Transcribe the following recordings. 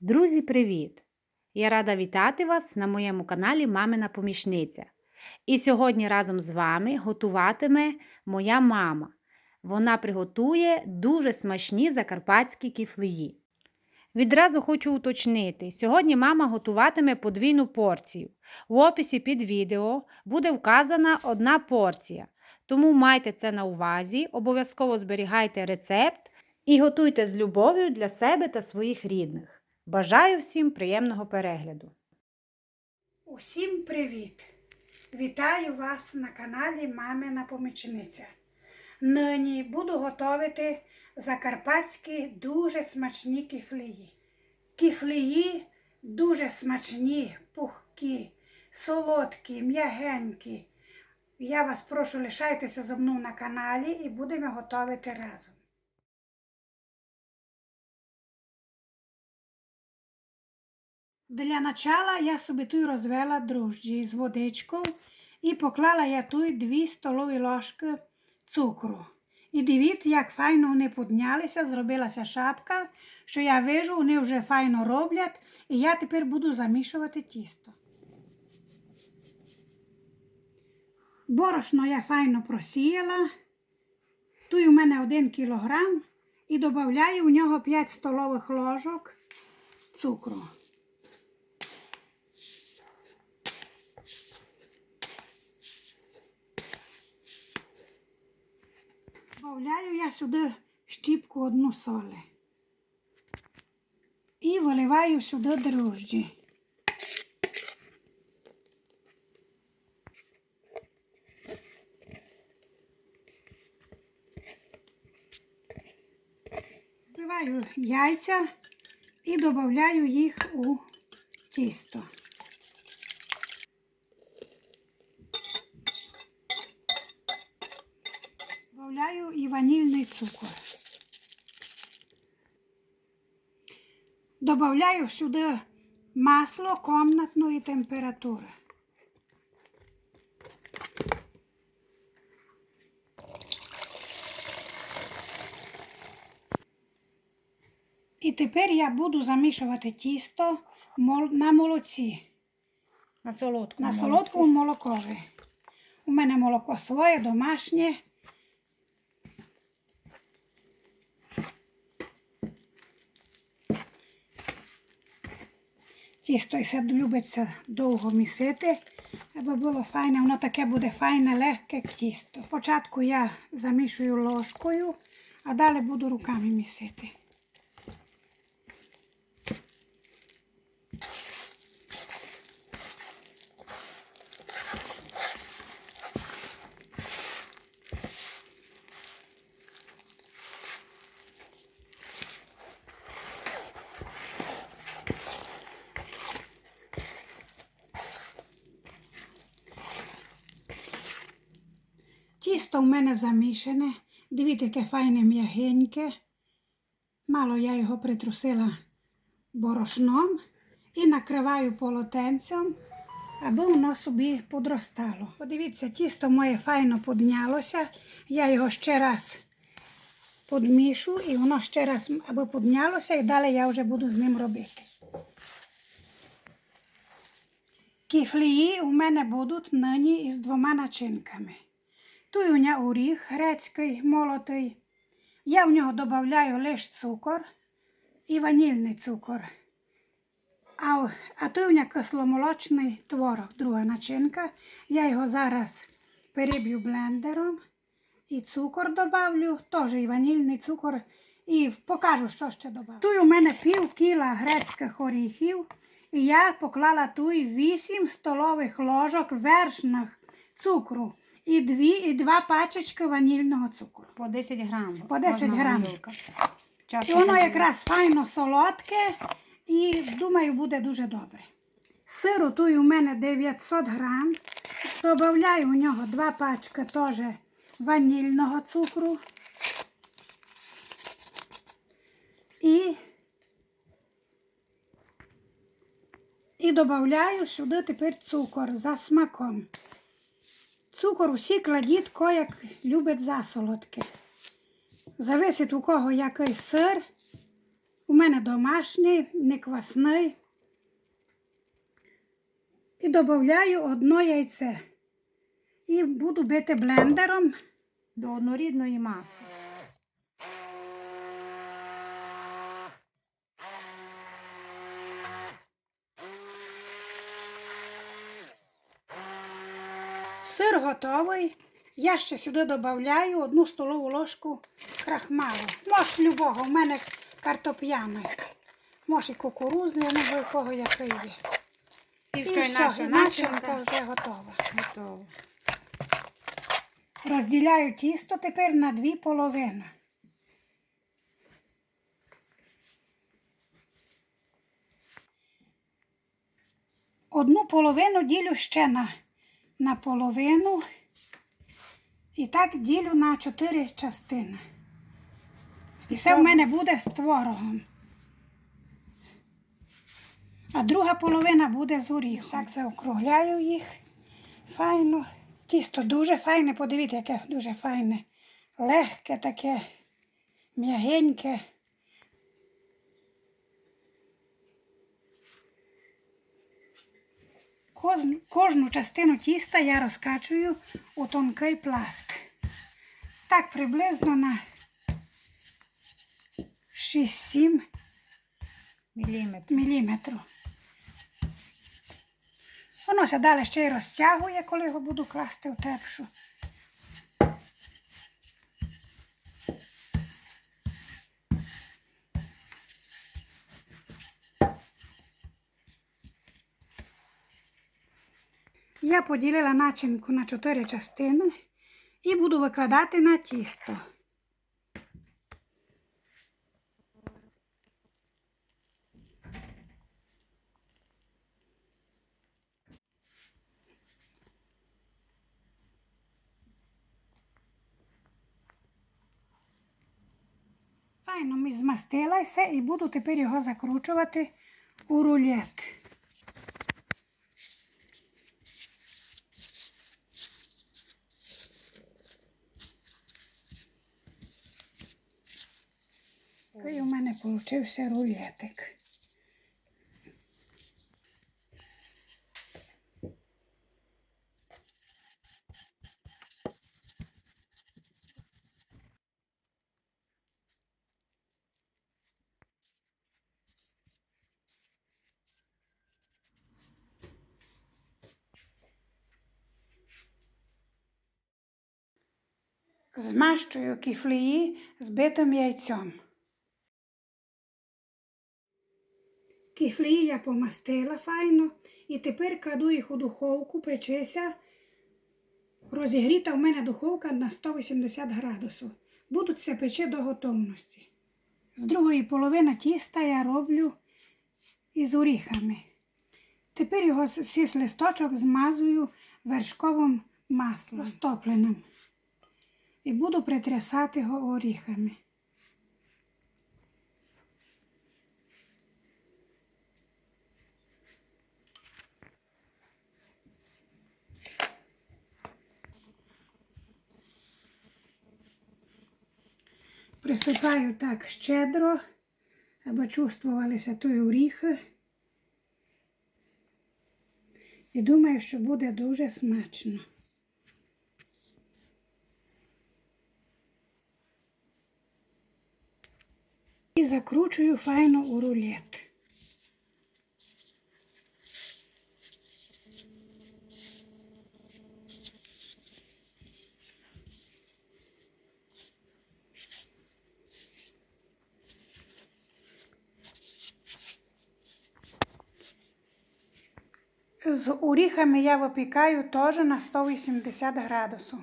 Друзі, привіт! Я рада вітати вас на моєму каналі Мамина Помічниця. І сьогодні разом з вами готуватиме моя мама. Вона приготує дуже смачні закарпатські кіфлеї. Відразу хочу уточнити: сьогодні мама готуватиме подвійну порцію. В описі під відео буде вказана одна порція. Тому майте це на увазі, обов'язково зберігайте рецепт і готуйте з любов'ю для себе та своїх рідних. Бажаю всім приємного перегляду. Усім привіт! Вітаю вас на каналі Мамина Помічниця. Нині буду готувати закарпатські дуже смачні кіфлії. Кіфлії дуже смачні, пухкі, солодкі, м'ягенькі. Я вас прошу лишайтеся зо мною на каналі і будемо готувати разом. Для начала я собі тут розвела дрожджі з водичкою і поклала я тут 2 столові ложки цукру. І дивіться, як файно вони піднялися, зробилася шапка, що я вижу, вони вже файно роблять, і я тепер буду замішувати тісто. Борошно я файно просіяла. Тут у мене 1 кілограм і додаю в нього 5 столових ложок цукру. Добавляю я сюди щіпку одну соли. І виливаю сюди дрожджі. Вбиваю яйця і додаю їх у тісто. Добавляю і ванільний цукор. Добавляю сюди масло комнатної температури. І тепер я буду замішувати тісто на молоці, На солодку. на солодкому молокові. У мене молоко своє, домашнє. Тісто і любиться довго місити, аби було файне, воно таке буде файне, легке тісто. Спочатку я замішую ложкою, а далі буду руками місити. Тісто в мене замішане. Дивіться, яке файне м'ягеньке. Мало я його притрусила борошном і накриваю полотенцем, аби воно собі подростало. Подивіться, тісто моє файно піднялося. Я його ще раз подмішу і воно ще раз, аби піднялося, і далі я вже буду з ним робити. Кіфлії у мене будуть нині із двома начинками. Мене оріх грецький молотий. Я в нього додаю лише цукор і ванільний цукор. А, а мене кисломолочний творог, друга начинка. Я його зараз переб'ю блендером. І цукор добавлю, теж і ванільний цукор. І покажу, що ще додав. Тут у мене пів кіла грецьких оріхів. І я поклала тут 8 столових ложок вершних цукру і дві, і два пачечки ванільного цукру. По 10 грам. По 10 Кожна грам. горілка. І воно якраз файно солодке і, думаю, буде дуже добре. Сиру тут у мене 900 грам. Добавляю у нього два пачки теж ванільного цукру. І, і додаю сюди тепер цукор за смаком. Цукор усі кладіть, ко як любить засолодке. Зависить у кого який сир, У мене домашній, не квасний. І додаю одно яйце. І буду бити блендером. До однорідної маси. Сир готовий. Я ще сюди додаю одну столову ложку крахмалу. Мож любого, у мене картоп'яний. Може і кукурузний, ну в кого який є. І І все, наша начинка начинка вже готова. готова. Розділяю тісто тепер на дві половини. Одну половину ділю ще на, на половину. І так ділю на чотири частини. І це в мене буде з творогом. А друга половина буде з горіхом. Так заокругляю їх файно. Тісто дуже файне, подивіться, яке дуже файне. Легке таке, м'ягеньке. Кожну, кожну частину тіста я розкачую у тонкий пласт. Так приблизно на 6-7 мм. Воно ся далі ще й розтягує, коли його буду класти в тепшу. Я поділила начинку на чотири частини і буду викладати на тісто. Файно ми змастилася і буду тепер його закручувати у рулет. Такий у мене получився рулетик. Змащую кіфлеї збитим яйцем. Кіфлеї я помастила файно і тепер кладу їх у духовку, печеся. Розігріта в мене духовка на 180 градусів. Будуть це пече до готовності. З другої половини тіста я роблю із оріхами. Тепер його з листочок змазую вершковим маслом розтопленим. І буду притрясати його оріхами. Присипаю так щедро, аби чувствувалися той оріхи. І думаю, що буде дуже смачно. І закручую файно у рулет. З оріхами я випікаю теж на 180 градусів.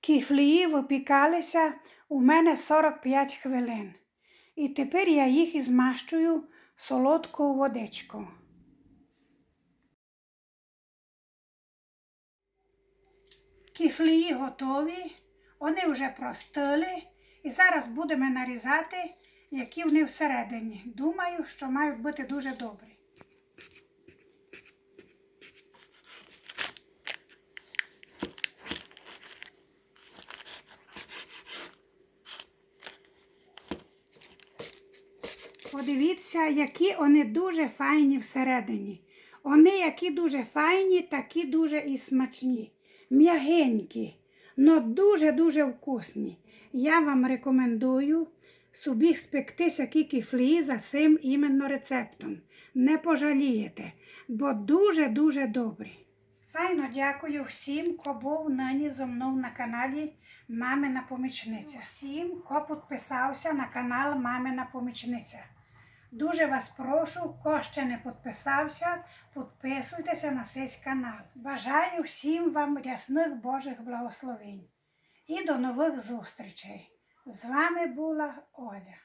Кіфлії випікалися у мене 45 хвилин. І тепер я їх змащую солодкою водичкою. Кіфлії готові, вони вже простили. І зараз будемо нарізати, які вони всередині. Думаю, що мають бути дуже добрі. Подивіться, які вони дуже файні всередині. Вони, які дуже файні, такі дуже і смачні, м'ягенькі, але дуже-дуже вкусні. Я вам рекомендую собі спекти сякі кіфлі за цим іменно рецептом. Не пожалієте, бо дуже-дуже добрі. Файно дякую всім, хто був нині зо мною на каналі Мамина помічниця. Всім, хто підписався на канал Мамина помічниця. Дуже вас прошу, хто ще не підписався, підписуйтеся на цей канал. Бажаю всім вам рясних Божих благословень. І до нових зустрічей. З вами була Оля.